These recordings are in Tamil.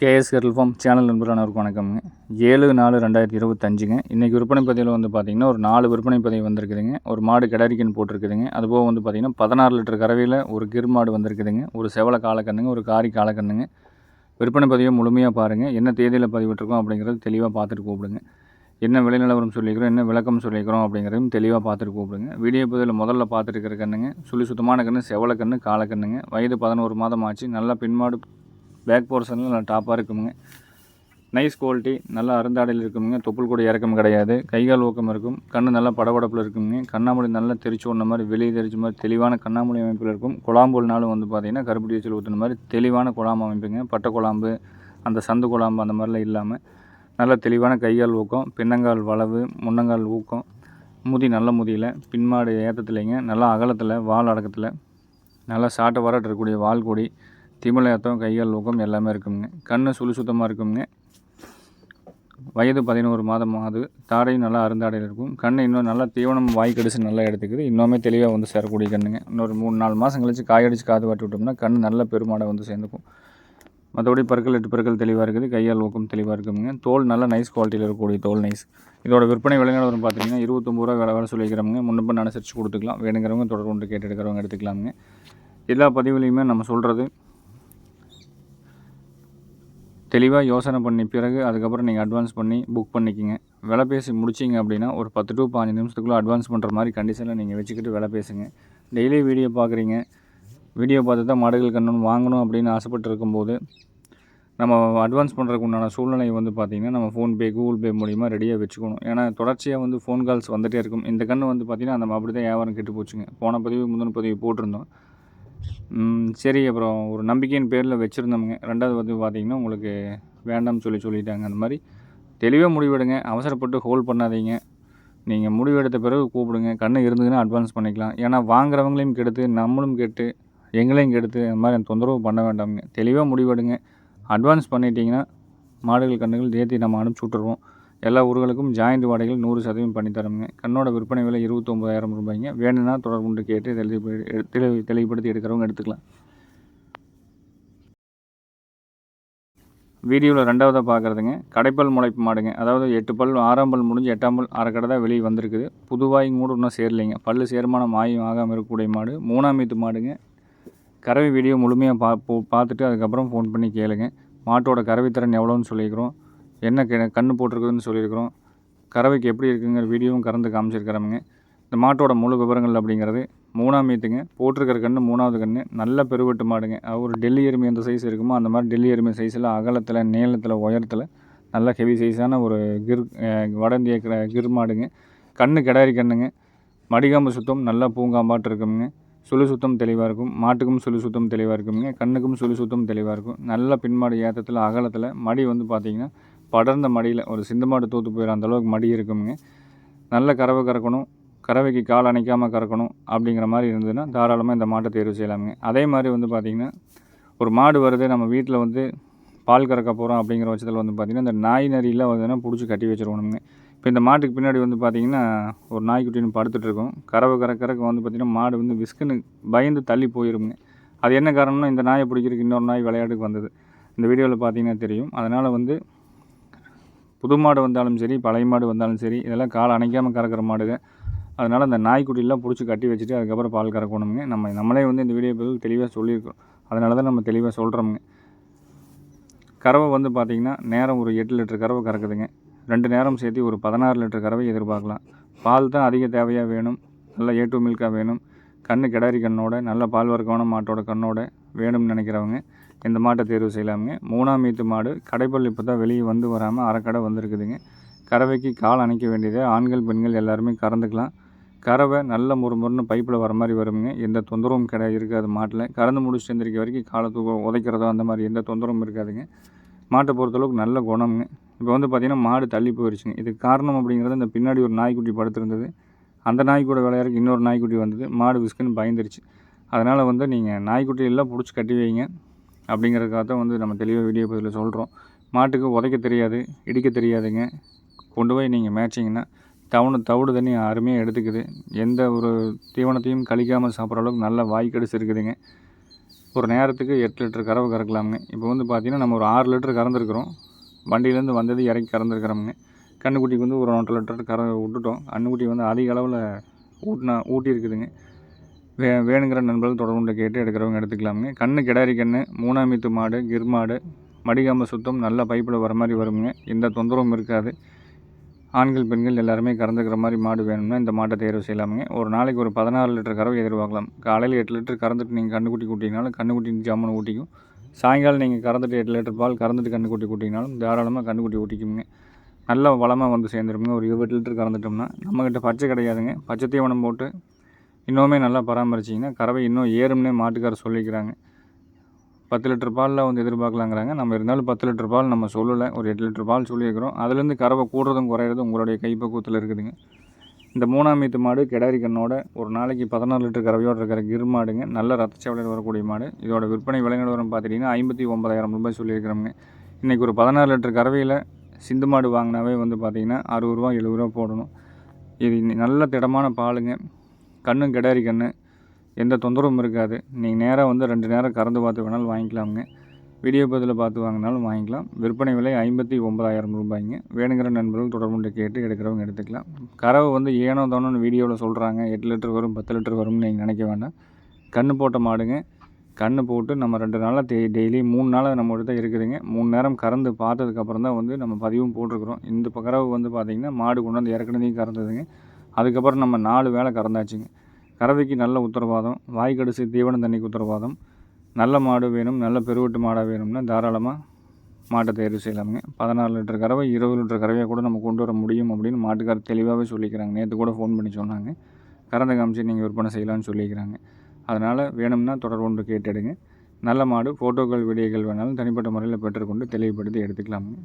கேஎஸ் கெர்ல் ஃபார்ம் சேனல் நண்பரானவருக்கு வணக்கம்ங்க ஏழு நாலு ரெண்டாயிரத்தி இருபத்தஞ்சுங்க. இன்றைக்கி விற்பனை பதிவில் வந்து பார்த்திங்கன்னா ஒரு நாலு விற்பனை பதிவு வந்திருக்குதுங்க. ஒரு மாடு கிடரிக்கன் போட்டிருக்குதுங்க. அதுபோக வந்து பார்த்திங்கன்னா பதினாறு லிட்டர் கறவையில் ஒரு கிர் மாடு வந்திருக்குதுங்க. ஒரு செவலை காலக்கண்ணுங்க ஒரு காரி காலக்கண்ணுங்க விற்பனை பதிவை முழுமையாக பாருங்கள் என்ன தேதியில் பதிவிட்டிருக்கோம் அப்படிங்கிறது தெளிவாக பார்த்துட்டு கூப்பிடுங்க. என்ன விலை நிலவரம் சொல்லிக்கிறோம் என்ன விளக்கம் சொல்லிக்கிறோம் அப்படிங்கிறதையும் தெளிவாக பார்த்துட்டு கூப்பிடுங்க. வீடியோ பதிவில் முதல்ல பார்த்துருக்கிற கண்ணுங்க சுழி சுத்தமான கண்ணு செவலை கண்ணு காலக்கண்ணுங்க வயது பதினோரு மாதம் ஆச்சு. நல்லா பின்மாடு பேக் போர்ஷனில் நல்லா டாப்பாக இருக்குமுங்க. நைஸ் குவாலிட்டி நல்லா அருந்தாடையில் இருக்குமுங்க. தொப்புள் கூட இறக்கம் கிடையாது. கைகால் ஊக்கம் இருக்கும். கண் நல்லா படபடப்பில் இருக்குங்க கண்ணாமூலி நல்லா தெரிச்சு ஓடின மாதிரி வெளியே தெரிச்ச மாதிரி தெளிவான கண்ணாமூலி அமைப்பில் இருக்கும். குழாம்புனாலும் வந்து பார்த்திங்கன்னா கருப்பட்டி வச்சு ஊற்றுன மாதிரி தெளிவான குழாம்பு அமைப்புங்க. பட்டை குழாம்பு அந்த சந்து குழாம்பு அந்த மாதிரிலாம் இல்லாமல் நல்ல தெளிவான கைகால் ஊக்கம் பின்னங்கால் வளவு முன்னங்கால் ஊக்கம். முதி நல்ல முதியில் பின்மாடு ஏற்றத்துலைங்க நல்லா அகலத்தில் வால் அடக்கத்தில் நல்லா சாட்டை வராட்டு இருக்கக்கூடிய வால் கொடி திமிழேத்தம் கைகள் ஊக்கம் எல்லாமே இருக்குங்க கண் சுழி சுத்தமாக இருக்குங்க வயது பதினோரு மாதம் ஆகுது தாடையும் நல்லா அருந்தாடையில் இருக்கும். கண் இன்னும் நல்லா தீவனம் வாய் கடிச்சு நல்லா எடுத்துக்குது. இன்னுமே தெளிவாக வந்து சேரக்கூடிய கண்ணுங்க. இன்னொரு மூணு நாலு மாதம் கழிச்சு காயடிச்சு காது வாட்டி விட்டோம்னா கண் நல்ல பெருமாடை வந்து சேர்ந்துக்கும். மற்றபடி பற்கள் எட்டு பற்கள் தெளிவாக இருக்குது. கையால் ஊக்கம் தெளிவாக இருக்குங்க தோல் நல்ல நைஸ் குவாலிட்டியில் இருக்கக்கூடிய தோல் நைஸ் இதோட விற்பனை விலைநிலவரம் பார்த்தீங்கன்னா இருபத்தொம்பது ரூபா விலை வேலை சொல்லிக்கிறவங்க முன்னப்ப அனுசரித்து கொடுத்துக்கலாம். வேணுங்கிறவங்க தொடர்பு கொண்டு கேட்டு எடுக்கிறவங்க எடுத்துக்கலாமுங்க. எல்லா பதிவுலையுமே நம்ம சொல்கிறது தெளிவாக யோசனை பண்ணி பிறகு அதுக்கப்புறம் நீங்கள் அட்வான்ஸ் பண்ணி புக் பண்ணிக்கிங்க. விலை பேசி முடிச்சிங்க அப்படின்னா ஒரு பத்து டு பதினஞ்சு நிமிஷத்துக்குள்ளே அட்வான்ஸ் பண்ணுற மாதிரி கண்டிஷனில் நீங்கள் வச்சுக்கிட்டு விலை பேசுங்க. டெய்லி வீடியோ பார்க்குறீங்க. வீடியோ பார்த்து தான் மாடுகள் கண்ணு வாங்கணும் அப்படின்னு ஆசைப்பட்டு இருக்கும்போது நம்ம அட்வான்ஸ் பண்ணுறதுக்கு உண்டான சூழ்நிலை வந்து பார்த்திங்கன்னா நம்ம ஃபோன்பே கூகுள் பே மூலிமா ரெடியாக வச்சுக்கணும். ஏன்னா தொடர்ச்சியாக வந்து ஃபோன் கால்ஸ் வந்துகிட்டே இருக்கும். இந்த கன்று வந்து பார்த்திங்கன்னா நம்ம அப்படி தான் வியாபாரம் கெட்டு போச்சுங்க. போன பதிவு முந்தின பதிவு போட்டிருந்தோம். சரி அப்புறம் ஒரு நம்பிக்கையின் பேரில் வச்சுருந்தோமுங்க ரெண்டாவது வந்து பார்த்திங்கன்னா உங்களுக்கு வேண்டாம்னு சொல்லி சொல்லிட்டாங்க. அந்த மாதிரி தெளிவாக முடிவெடுங்க. அவசரப்பட்டு ஹோல்ட் பண்ணாதீங்க. நீங்கள் முடிவெடுத்த பிறகு கூப்பிடுங்க. கண்ணு இருந்ததுன்னா அட்வான்ஸ் பண்ணிக்கலாம். ஏன்னா வாங்குறவங்களையும் கெடுத்து நம்மளும் கெட்டு எங்களையும் கெடுத்து அந்த மாதிரி தொந்தரவு பண்ண வேண்டாமுங்க. தெளிவாக முடிவெடுங்க. அட்வான்ஸ் பண்ணிட்டீங்கன்னா மாடுகள் கண்ணுகள் ஏற்றி நம்ம அனுப்பிச்சி விட்ருவோம் எல்லா ஊர்களுக்கும் ஜாயிண்ட் வாடகைகள் நூறு சதவீதம் பண்ணி தரோங்க கண்ணோட விற்பனை விலை இருபத்தொம்பதாயிரம் ரூபாய்ங்க. வேணும்னா தொடர்பு கேட்டு தெளிவு தெளிவுபடுத்தி எடுக்கிறவங்க எடுத்துக்கலாம். வீடியோவில் ரெண்டாவதாக பார்க்குறதுங்க கடைப்பல் முளைப்பு மாடுங்க. அதாவது எட்டு பல் ஆறாம் பல் முடிஞ்சு எட்டாம் பல் அரைக்கடை தான் வெளியே வந்திருக்குது. புதுவாயும் கூட இன்னும் சேரலைங்க. பல் சேர்மானம் ஆயும் ஆகாமல் இருக்கக்கூடிய மாடு. மூணாம் மீத்து மாடுங்க. கறவை வீடியோ முழுமையாக பா பார்த்துட்டு அதுக்கப்புறம் ஃபோன் பண்ணி கேளுங்க. மாட்டோட கறவை திறன் எவ்வளோன்னு சொல்லிக்கிறோம். என்ன கன்று போட்டிருக்குதுன்னு சொல்லியிருக்கிறோம். கறவைக்கு எப்படி இருக்குங்கிற வீடியோவும் கறந்து காமிச்சிருக்கிறோமுங்க இந்த மாட்டோட முழு விவரங்கள் அப்படிங்கிறது மூணாம் மீத்துங்க. போட்டிருக்கிற கன்று மூணாவது கன்று நல்ல பெருவெட்டு மாடுங்க. ஒரு டெல்லி எருமை எந்த சைஸ் இருக்குமோ அந்த மாதிரி டெல்லி எருமை சைஸில் அகலத்தில் நீளத்தில் உயரத்தில் நல்ல ஹெவி சைஸான ஒரு கிர் வட இந்திய கிர் மாடுங்க. கண்ணு கிடாரி கண்ணுங்க. மடிகாம்பு சுத்தம் நல்லா பூங்காம்பாட்டு இருக்குங்க சுழு சுத்தம் தெளிவாக இருக்கும். மாட்டுக்கும் சுழு சுத்தம் தெளிவாக இருக்குங்க கண்ணுக்கும் சுழு சுத்தம் தெளிவாக இருக்கும். நல்ல பின்மாடு ஏற்றத்தில் அகலத்தில் மடி வந்து பார்த்திங்கன்னா படர்ந்த மடியில் ஒரு சிந்து மாடு தூத்து போயிடும் அந்தளவுக்கு மடி இருக்குங்க நல்ல கறவை கறக்கணும். கறவைக்கு கால் அணைக்காமல் கறக்கணும் அப்படிங்கிற மாதிரி இருந்ததுன்னா தாராளமாக இந்த மாட்டை தேர்வு செய்யலாமுங்க. அதே மாதிரி வந்து பார்த்திங்கன்னா ஒரு மாடு வருது நம்ம வீட்டில் வந்து பால் கறக்க போகிறோம் அப்படிங்கிற பட்சத்தில் வந்து பார்த்திங்கன்னா இந்த நாய் நரியில் வந்துன்னா பிடிச்சி கட்டி வச்சுருவோணுங்க இப்போ இந்த மாட்டுக்கு பின்னாடி வந்து பார்த்திங்கன்னா ஒரு நாய்க்குட்டின்னு படுத்துட்ருக்கோம் கறவை கறக்கறக்கு வந்து பார்த்திங்கன்னா மாடு வந்து விஸ்குன்னு பயந்து தள்ளி போயிருங்க அது என்ன காரணம்னா இந்த நாயை பிடிக்கிறதுக்கு இன்னொரு நாய் விளையாட்டுக்கு வந்தது. இந்த வீடியோவில் பார்த்திங்கன்னா தெரியும். அதனால் வந்து புது மாடு வந்தாலும் சரி பழைய மாடு வந்தாலும் சரி இதெல்லாம் கால் அணைக்காமல் கறக்கிற மாடுங்க. அதனால் அந்த நாய்க்குட்டிலாம் பிடிச்சி கட்டி வச்சுட்டு அதுக்கப்புறம் பால் கறக்கணுங்க நம்ம நம்மளே வந்து இந்த வீடியோ பதில் தெளிவாக சொல்லியிருக்கோம். அதனால தான் நம்ம தெளிவாக சொல்கிறோமுங்க கறவை வந்து பார்த்திங்கன்னா நேரம் ஒரு எட்டு லிட்டர் கறவை கறக்குதுங்க. ரெண்டு நேரம் சேர்த்து ஒரு பதினாறு லிட்டர் கறவை எதிர்பார்க்கலாம். பால் தான் அதிக தேவையாக வேணும். நல்ல ஏ டூ மில்காக வேணும். கண்ணு கிடாரி கண்ணோட நல்ல பால் வர்க்கமான மாட்டோட கண்ணோட வேணும்னு நினைக்கிறவங்க இந்த மாட்டை தேர்வு செய்யலாமுங்க. மூணாம் மீத்து மாடு கடைப்பல் இப்போ தான் வெளியே வந்து வராமல் அரைக்கடை வந்திருக்குதுங்க. கறவைக்கு கால் அணைக்க வேண்டியது ஆண்கள் பெண்கள் எல்லாருமே கறந்துக்கலாம். கறவை நல்ல முறுமுறுன்னு பைப்பில் வர மாதிரி வருங்க எந்த தொந்தரவும் கிடையாது இருக்காது மாட்டில். கறந்து முடிச்சுட்டு எந்திரிக்க வரைக்கும் காலை தூக்க உதைக்கிறதோ அந்த மாதிரி எந்த தொந்தரவும் இருக்காதுங்க. மாட்டை பொறுத்தளவுக்கு நல்ல குணம்ங்க. இப்போ வந்து பார்த்திங்கன்னா மாடு தள்ளி போயிடுச்சுங்க இதுக்கு காரணம் அப்படிங்கிறது இந்த பின்னாடி ஒரு நாய்க்குட்டி படுத்திருந்தது அந்த நாய்க்கூட விளையாடுறதுக்கு இன்னொரு நாய்க்குட்டி வந்தது. மாடு விஸ்குன்னு பயந்துருச்சு. அதனால் வந்து நீங்கள் நாய்க்குட்டி எல்லாம் பிடிச்சி கட்டி வைங்க. அப்படிங்கிறதுக்காக தான் வந்து நம்ம தெளிவாக வீடியோ பதிவில் சொல்கிறோம் மாட்டுக்கு உதைக்க தெரியாது இடிக்க தெரியாதுங்க. கொண்டு போய் நீங்கள் மேய்ச்சிங்கன்னா தவணு தவிடு தண்ணி அருமையாக எடுத்துக்குது. எந்த ஒரு தீவனத்தையும் கழிக்காமல் சாப்பிட்ற அளவுக்கு நல்ல வாய்க்கடிச்சு இருக்குதுங்க. ஒரு நேரத்துக்கு எட்டு லிட்டர் கறவை கறக்கலாமுங்க. இப்போ வந்து பார்த்திங்கன்னா நம்ம ஒரு ஆறு லிட்டர் கறந்துருக்குறோம். வண்டியிலேருந்து வந்தது இறக்கி கறந்துருக்குறோமுங்க. கண்ணுக்குட்டிக்கு வந்து ஒரு ஒன்றரை லிட்டர் கற விட்டுட்டோம். கண்ணுக்குட்டி வந்து அதிக அளவில் ஊட்டினா ஊட்டி இருக்குதுங்க வே வேணுங்கிற நண்பர்கள் தொடர்புண்டு கேட்டு எடுக்கிறவங்க எடுத்துக்கலாமுங்க. கண்ணு கிடாரி கண்ணு மூணாமித்து மாடு கிர் மாடு மடிகாம்பு சுத்தம் நல்ல பைப்பில் வர மாதிரி வருங்க எந்த தொந்தரவும் இருக்காது. ஆண்கள் பெண்கள் எல்லாருமே கறந்துக்கிற மாதிரி மாடு வேணும்னா இந்த மாட்டை தேர்வு செய்யலாமுங்க. ஒரு நாளைக்கு ஒரு பதினாறு லிட்டர் கறவை எதிர்பார்க்கலாம். காலையில் எட்டு லிட்டர் கறந்துட்டு நீங்கள் கண்ணுக்குட்டி கூட்டிங்கனாலும் கண்ணுக்குட்டி ஜாமுன் ஊட்டிக்கும். சாயங்காலம் நீங்கள் கறந்துட்டு எட்டு லிட்டர் பால் கறந்துட்டு கண்ணுக்குட்டி கூட்டிங்கனாலும் தாராளமாக கண்ணுக்குட்டி ஊட்டிக்குங்க நல்ல வளமாக வந்து சேர்ந்துருமுங்க. ஒரு இருபது லிட்டர் கறந்துட்டோம்னா நம்மக்கிட்ட பச்சை கிடையாதுங்க. பச்சை தீவனம் போட்டு இன்னுமே நல்லா பராமரிச்சிங்கன்னா கறவை இன்னும் ஏறும்னே மாட்டுக்காரர் சொல்லிக்கிறாங்க. பத்து லிட்டர் பாலில் வந்து எதிர்பார்க்கலாங்கிறாங்க. நம்ம இருந்தாலும் பத்து லிட்டர் பால் நம்ம சொல்லலை. ஒரு எட்டு லிட்டர் பால் சொல்லியிருக்கிறோம். அதுலேருந்து கறவை கூடுறதும் குறையிறதும் உங்களுடைய கைப்பக்குவத்தில் இருக்குதுங்க. இந்த மூணாம் மீத்து மாடு கெடாரி கண்ணோட ஒரு நாளைக்கு பதினாறு லிட்டர் கறவையோடு இருக்கிற கிர் மாடுங்க. நல்ல ரத்தச்சவலையில் வரக்கூடிய மாடு. இதோட விற்பனை விலை நிலவரம் பார்த்துட்டிங்கன்னா ஐம்பத்தி ஒன்பதாயிரம் ரூபாய் சொல்லியிருக்கிறோங்க இன்றைக்கி ஒரு பதினாறு லிட்டர் கறவையில் சிந்து மாடு வாங்கினாவே வந்து பார்த்திங்கன்னா அறுபது ரூபா எழுபது ரூபா போடணும். இது நல்ல திடமான பாலுங்க. கண்ணும் கிடாரி கன்று எந்த தொந்தரவும் இருக்காது. நீங்கள் நேராக வந்து ரெண்டு நேரம் கறந்து பார்த்து வேணாலும் வாங்கிக்கலாமுங்க. வீடியோ பதில் பார்த்து வாங்கினாலும் வாங்கிக்கலாம். விற்பனை விலை ஐம்பத்தி ஒன்பதாயிரம் ரூபாய்ங்க. வேணுங்கிற நண்பர்கள் தொடர்புண்டு கேட்டு எடுக்கிறவங்க எடுத்துக்கலாம். கறவை வந்து ஏனோ தானோன்னு வீடியோவில் சொல்கிறாங்க எட்டு லிட்டர் வரும் பத்து லிட்டர் வரும்னு நீங்கள் நினைக்க வேண்டாம். கன்று போட்ட மாடுங்க. கன்று போட்டு நம்ம ரெண்டு நாளாக டெய் டெய்லி மூணு நாளாக நம்ம தான் இருக்குதுங்க. மூணு நேரம் கறந்து பார்த்ததுக்கப்புறம் தான் வந்து நம்ம பதிவும் போட்டிருக்கிறோம். இந்த கறவு வந்து பார்த்திங்கன்னா மாடு கொண்டு வந்து இறக்குனதையும் கறந்ததுங்க. அதுக்கப்புறம் நம்ம நாலு வேலை கறந்தாச்சுங்க. கறவைக்கு நல்ல உத்தரவாதம் வாய் கடிச்சு தீவனம் தண்ணிக்கு உத்தரவாதம் நல்ல மாடு வேணும் நல்ல பெருவெட்டு மாடாக வேணும்னா தாராளமாக மாட்டை தேர்வு செய்யலாமுங்க. பதினாறு லிட்டர் கறவை இருபது லிட்டர் கறவையாக கூட நம்ம கொண்டு வர முடியும் அப்படின்னு மாட்டுக்காரர் தெளிவாகவே சொல்லிக்கிறாங்க. நேற்று கூட ஃபோன் பண்ணி சொன்னாங்க. கறந்த காமிச்சு நீங்கள் விற்பனை செய்யலாம்னு சொல்லிக்கிறாங்க. அதனால் வேணும்னா தொடர்பு கொண்டு கேட்டெடுங்க. நல்ல மாடு ஃபோட்டோக்கள் வீடியோக்கள் வேணாலும் தனிப்பட்ட முறையில் பெற்றுக்கொண்டு தெளிவுபடுத்தி எடுத்துக்கலாமுங்க.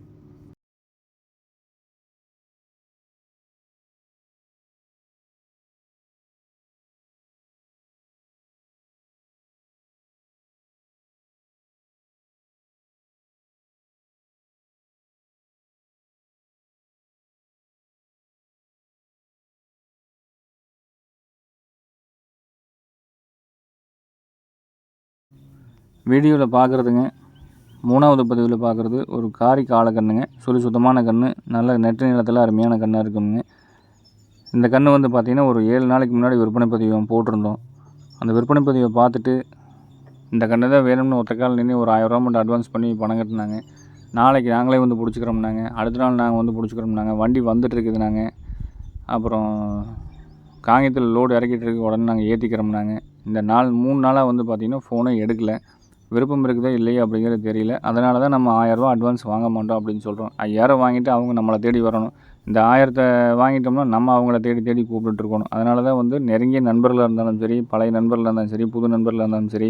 வீடியோவில் பார்க்குறதுங்க மூணாவது பதிவில் பார்க்குறது ஒரு காரி காளை கன்றுங்க சுழி சுத்தமான கன்று நல்ல நெட்டு நிலத்தில் அருமையான கன்றாக இருக்குங்க. இந்த கன்று வந்து பார்த்திங்கன்னா ஒரு ஏழு நாளைக்கு முன்னாடி விற்பனை பதிவு போட்டிருந்தோம். அந்த விற்பனை பதிவை பார்த்துட்டு இந்த கன்று தான் வேணும்னு ஒத்த கால் நின்று ஒரு ஆயிரரூவா மட்டும் அட்வான்ஸ் பண்ணி பணம் கட்டினாங்க. நாளைக்கு நாங்களே வந்து பிடிச்சிக்கிறோம்னாங்க. அடுத்த நாள் நாங்கள் வந்து பிடிச்சிக்கிறோம்னாங்க. வண்டி வந்துட்டுருக்குது நாங்கள் அப்புறம் காங்கியத்தில் லோடு இறக்கிட்டு இருக்கு. உடனே நாங்கள் ஏற்றிக்கிறோம்னாங்க இந்த நாள் மூணு நாளாக வந்து பார்த்திங்கன்னா ஃபோனை எடுக்கலை. விருப்பம் இருக்குதா இல்லையா அப்படிங்கிறது தெரியல. அதனால தான் நம்ம ஆயரூவா அட்வான்ஸ் வாங்க மாட்டோம் அப்படின்னு சொல்கிறோம் ஐயாயிரம் வாங்கிட்டு அவங்க நம்மளை தேடி வரணும். இந்த ஆயிரத்தை வாங்கிட்டோம்னா நம்ம அவங்கள தேடி தேடி கூப்பிட்டுருக்கணும் அதனால தான் வந்து நெருங்கிய நண்பர்களாக இருந்தாலும் சரி பழைய நண்பர்களாக இருந்தாலும் சரி புது நண்பர்களாக இருந்தாலும் சரி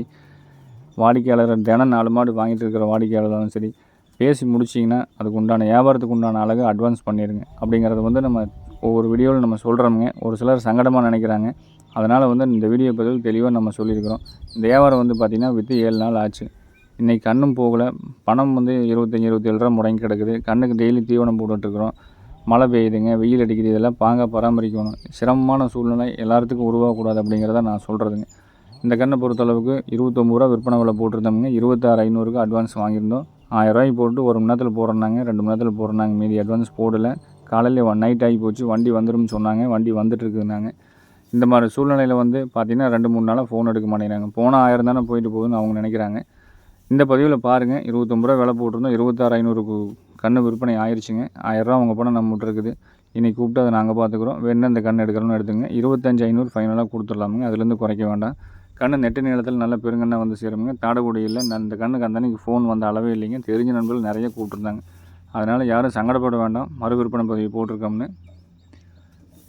வாடிக்கையாளர் தினம் நாலு மாடு வாங்கிட்டு இருக்கிற வாடிக்கையாளர்களும் சரி பேசி முடிச்சிங்கன்னா அதுக்கு உண்டான வியாபாரத்துக்கு உண்டான அழகு அட்வான்ஸ் பண்ணிடுங்க. அப்படிங்கிறத வந்து நம்ம ஒவ்வொரு வீடியோவில் நம்ம சொல்கிறோமுங்க ஒரு சிலர் சங்கடமாக நினைக்கிறாங்க. அதனால் வந்து இந்த வீடியோ பதில் தெளிவாக நம்ம சொல்லியிருக்கிறோம். இந்த வியாபாரம் வந்து பார்த்திங்கன்னா விற்று ஏழு நாள் ஆச்சு. இன்றைக்கி கண்ணும் போகலை. பணம் வந்து இருபத்தஞ்சி இருபத்தேழு ரூபா முடங்கி கிடக்குது. கண்ணுக்கு டெய்லி தீவனம் போட்டுட்ருக்குறோம். மழை பெய்யுதுங்க வெயில் அடிக்குது. இதெல்லாம் பாங்க பராமரிக்கணும். சிரமமான சூழ்நிலை எல்லாத்துக்கும் உருவாகக்கூடாது அப்படிங்கிறத நான் சொல்கிறதுங்க இந்த கண்ணை பொறுத்தளவுக்கு இருபத்தொம்பது ரூபா விற்பனை விலை போட்டிருந்தோம்ங்க. இருபத்தாறு ஐநூறுக்கு அட்வான்ஸ் வாங்கியிருந்தோம். ஆயிரரூவாய்க்கு போட்டு ஒரு மணி நேரத்தில் போடுறாங்க ரெண்டு மணி நேரத்தில் போடுறாங்க மீதி அட்வான்ஸ் போடலை. காலையில் நைட் ஆகி போச்சு. வண்டி வந்துடும் சொன்னாங்க. வண்டி வந்துட்டுருக்குனாங்க இந்த மாதிரி சூழ்நிலையில் வந்து பார்த்திங்கன்னா ரெண்டு மூணு நாளாக ஃபோன் எடுக்க மாட்டேங்கிறாங்க. போனால் ஆயிரம் தானே போயிட்டு போகுதுன்னு அவங்க நினைக்கிறாங்க. இந்த பதிவில் பாருங்கள் இருபத்தொம்பது ரூபா விலை போட்டிருந்தோம். இருபத்தாறு ஐநூறுக்கு கன்று விற்பனை ஆயிடுச்சுங்க ஆயிரரூவா அவங்க பணம் நம்மகிட்ட இருக்குது. இன்றைக்கி கூப்பிட்டு அதை நாங்கள் பார்த்துக்குறோம் வேணும் இந்த கன்று எடுக்கிறோம்னு எடுத்துங்க இருபத்தஞ்சி ஐநூறு ஃபைனலாக கொடுத்துடலாமுங்க. அதுலேருந்து குறைக்க வேண்டாம். கண்ணு நெட்டு நீளத்தில் நல்ல பெருங்கண்ணா வந்து சேருமுங்க. தாடகுடியில் இந்த கண்ணுக்கு அந்த அன்றைக்கி ஃபோன் வந்த அளவே இல்லைங்க. தெரிஞ்ச நண்பர்கள் நிறைய கூப்பிட்டுருந்தாங்க. அதனால் யாரும் சங்கடப்பட வேண்டாம். மறு விற்பனை பதிவு போட்டிருக்கோம்னு.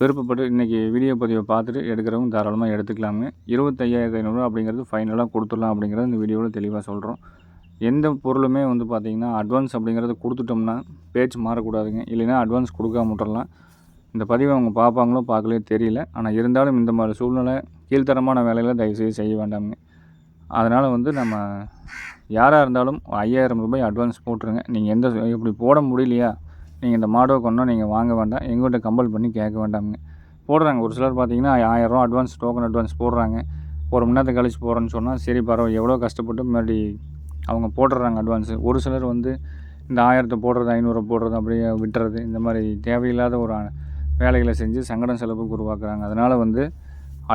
விருப்பப்பட்டு இன்றைக்கி வீடியோ பதிவை பார்த்துட்டு எடுக்கிறவங்க தாராளமாக எடுத்துக்கலாமுங்க. இருபத்தையாயிரத்து ஐநூறுரூவா அப்படிங்கிறது ஃபைனலாக கொடுத்துடலாம் அப்படிங்கிறது இந்த வீடியோவில் தெளிவாக சொல்கிறோம் எந்த பொருளுமே வந்து பார்த்திங்கன்னா அட்வான்ஸ் அப்படிங்கிறத கொடுத்துட்டோம்னா பேச்சு மாறக்கூடாதுங்க. இல்லைன்னா அட்வான்ஸ் கொடுக்காம விட்டுறலாம். இந்த பதிவை அவங்க பார்ப்பாங்களோ பார்க்கலையோ தெரியல. ஆனால் இருந்தாலும் இந்த மாதிரி சூழ்நிலை கீழ்த்தரமான வேலையில் தயவுசெய்து செய்ய வேண்டாமுங்க. அதனால் வந்து நம்ம யாராக இருந்தாலும் ஐயாயிரம் ரூபாய் அட்வான்ஸ் போட்டுருங்க. நீங்கள் எந்த இப்படி போட முடியலையா? நீங்கள் இந்த மாடோ கொண்டோ நீங்கள் வாங்க வேண்டாம். எங்கள்கிட்ட கம்பல் பண்ணி கேட்க வேண்டாமுங்க. போடுறாங்க. ஒரு சிலர் பார்த்தீங்கன்னா ஆயிரரூவா அட்வான்ஸ் டோக்கன் அட்வான்ஸ் போடுறாங்க. ஒரு மணி நேரத்தை கழிச்சு போகிறேன்னு சொன்னால் சரி பரவாயில்ல எவ்வளோ கஷ்டப்பட்டு முன்னாடி அவங்க போட்டுடுறாங்க அட்வான்ஸு ஒரு சிலர் வந்து இந்த ஆயிரத்தை போடுறது ஐநூறு போடுறது அப்படியே விட்டுறது இந்த மாதிரி தேவையில்லாத ஒரு வேலைகளை செஞ்சு சங்கடம் செலவுக்கு உருவாக்குறாங்க. அதனால் வந்து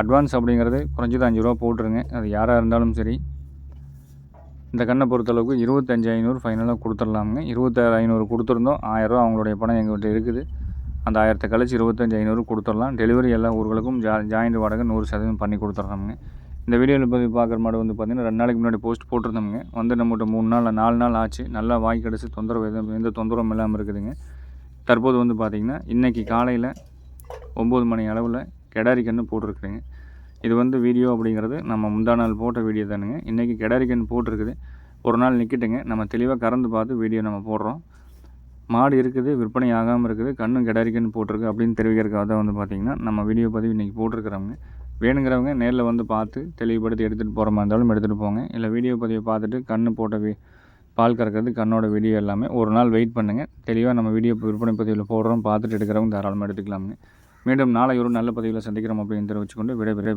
அட்வான்ஸ் அப்படிங்கிறது குறைஞ்சது அஞ்சு ரூபா போட்டுருங்க. அது யாராக இருந்தாலும் சரி இந்த கண்ணை பொறுத்தளவுக்கு இருபத்தஞ்சி ஐநூறு ஃபைனலாக கொடுத்துடலாமுங்க. இருபத்தாறு ஐநூறு கொடுத்துருந்தோம். ஆயிரரூவா அவங்களுடைய பணம் எங்கள்கிட்ட இருக்குது. அந்த ஆயிரத்தை கழிச்சு இருபத்தஞ்சி ஐநூறு கொடுத்துடலாம். டெலிவரி எல்லா ஊர்களுக்கும் ஜா ஜாயிண்ட் வாடகை நூறு சதவீதம் பண்ணி கொடுத்துட்றாங்க இந்த வீடியோவில் போய் பார்க்குற மாடு வந்து பார்த்திங்கன்னா ரெண்டு நாளைக்கு முன்னாடி போஸ்ட் போட்டிருந்தோமுங்க. வந்து நம்மகிட்ட மூணு நாள் நாலு நாள் ஆச்சு. நல்லா வாங்கி கிடச்சி தொந்தரவு எதுவும் எந்த தொந்தரவும் இல்லாமல் இருக்குதுங்க. தற்போது வந்து பார்த்திங்கன்னா இன்றைக்கி காலையில் ஒம்பது மணி அளவில் கெடாரி கன்று போட்டிருக்குறேங்க இது வந்து வீடியோ அப்படிங்கிறது நம்ம முந்தா நாள் போட்ட வீடியோ தானுங்க. இன்றைக்கி கெடாரிக்கன் போட்டிருக்குது. ஒரு நாள் நிற்கட்டுங்க நம்ம தெளிவாக கறந்து பார்த்து வீடியோ நம்ம போடுறோம். மாடு இருக்குது விற்பனை ஆகாமல் இருக்குது கண்ணும் கெடாரிக்கன்னு போட்டிருக்கு அப்படின்னு தெரிவிக்கிறதுக்காக தான் வந்து பார்த்திங்கன்னா நம்ம வீடியோ பதிவு இன்றைக்கி போட்டிருக்கிறவங்க. வேணுங்கிறவங்க நேரில் வந்து பார்த்து தெளிவுபடுத்தி எடுத்துகிட்டு போகிற மாதிரி இருந்தாலும் எடுத்துகிட்டு போங்க. இல்லை வீடியோ பதிவை பார்த்துட்டு கண்ணு போட்ட வி பால் கறக்கிறது கண்ணோட வீடியோ எல்லாமே ஒரு நாள் வெயிட் பண்ணுங்கள் தெளிவாக நம்ம வீடியோ விற்பனை பதிவில் போடுறோம். பார்த்துட்டு எடுக்கிறவங்க தாராளமாக எடுத்துக்கலாமுங்க. மீண்டும் நாளை ஒரு நல்ல பதிவில் சந்திக்கிறோம் அப்படின்னு தெரிவிச்சுக்கொண்டு விடை விடை